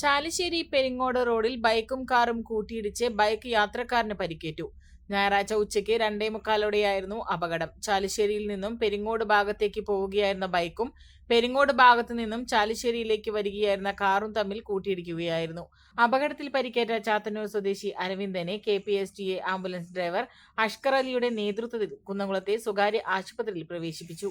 ചാലിശ്ശേരി പെരിങ്ങോട് റോഡിൽ ബൈക്കും കാറും കൂട്ടിയിടിച്ച് ബൈക്ക് യാത്രക്കാരന് പരിക്കേറ്റു. ഞായറാഴ്ച ഉച്ചയ്ക്ക് രണ്ടേ മുക്കാലോടെയായിരുന്നു അപകടം. ചാലിശ്ശേരിയിൽ നിന്നും പെരിങ്ങോട് ഭാഗത്തേക്ക് പോവുകയായിരുന്ന ബൈക്കും പെരിങ്ങോട് ഭാഗത്തു നിന്നും ചാലിശ്ശേരിയിലേക്ക് വരികയായിരുന്ന കാറും തമ്മിൽ കൂട്ടിയിടിക്കുകയായിരുന്നു. അപകടത്തിൽ പരിക്കേറ്റ ചാത്തന്നൂർ സ്വദേശി അരവിന്ദനെ K P S T A ambulance driver Ashkar അലിയുടെ നേതൃത്വത്തിൽ കുന്നംകുളത്തെ സ്വകാര്യ ആശുപത്രിയിൽ പ്രവേശിപ്പിച്ചു.